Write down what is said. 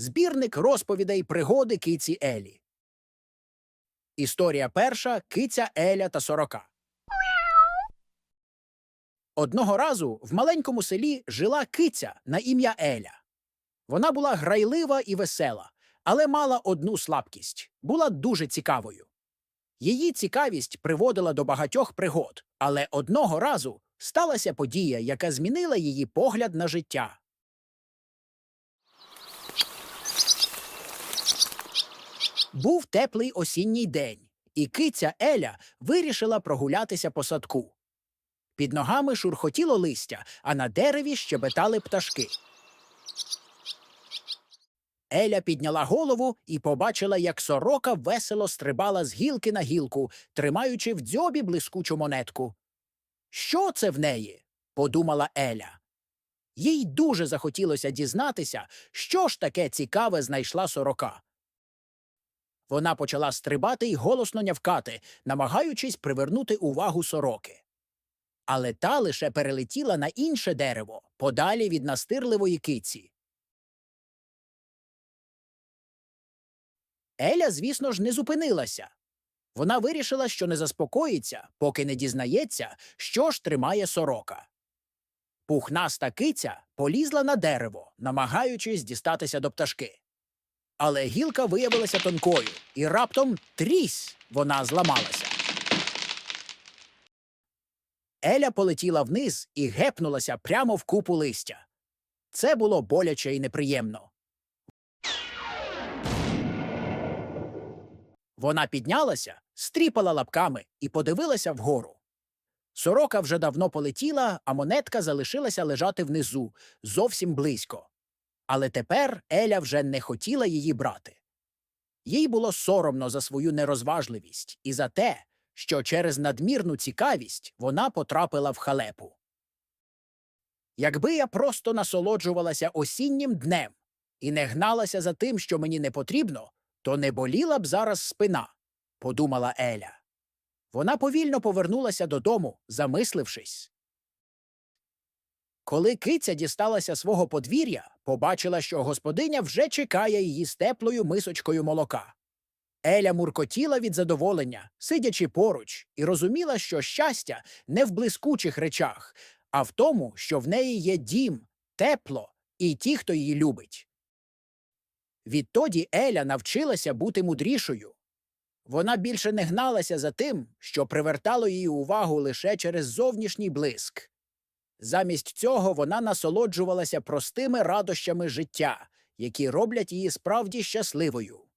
Збірник розповідей пригоди киці Елі. Історія перша киця Еля та сорока. Одного разу в маленькому селі жила киця на ім'я Еля. Вона була грайлива і весела, але мала одну слабкість була дуже цікавою. Її цікавість приводила до багатьох пригод, але одного разу сталася подія, яка змінила її погляд на життя. Був теплий осінній день, і киця Еля вирішила прогулятися по садку. Під ногами шурхотіло листя, а на дереві щебетали пташки. Еля підняла голову і побачила, як сорока весело стрибала з гілки на гілку, тримаючи в дзьобі блискучу монетку. Що це в неї? подумала Еля. Їй дуже захотілося дізнатися, що ж таке цікаве знайшла сорока. Вона почала стрибати й голосно нявкати, намагаючись привернути увагу сороки. Але та лише перелетіла на інше дерево, подалі від настирливої киці. Еля, звісно ж, не зупинилася. Вона вирішила, що не заспокоїться, поки не дізнається, що ж тримає сорока. Пухнаста киця полізла на дерево, намагаючись дістатися до пташки. Але гілка виявилася тонкою, і раптом трісь вона зламалася. Еля полетіла вниз і гепнулася прямо в купу листя. Це було боляче і неприємно. Вона піднялася, стріпала лапками і подивилася вгору. Сорока вже давно полетіла, а монетка залишилася лежати внизу, зовсім близько. Але тепер Еля вже не хотіла її брати. Їй було соромно за свою нерозважливість і за те, що через надмірну цікавість вона потрапила в халепу. Якби я просто насолоджувалася осіннім днем і не гналася за тим, що мені не потрібно, то не боліла б зараз спина, подумала Еля. Вона повільно повернулася додому, замислившись. Коли киця дісталася свого подвір'я, побачила, що господиня вже чекає її з теплою мисочкою молока. Еля муркотіла від задоволення, сидячи поруч, і розуміла, що щастя не в блискучих речах, а в тому, що в неї є дім, тепло і ті, хто її любить. Відтоді Еля навчилася бути мудрішою. Вона більше не гналася за тим, що привертало її увагу лише через зовнішній блиск. Замість цього вона насолоджувалася простими радощами життя, які роблять її справді щасливою.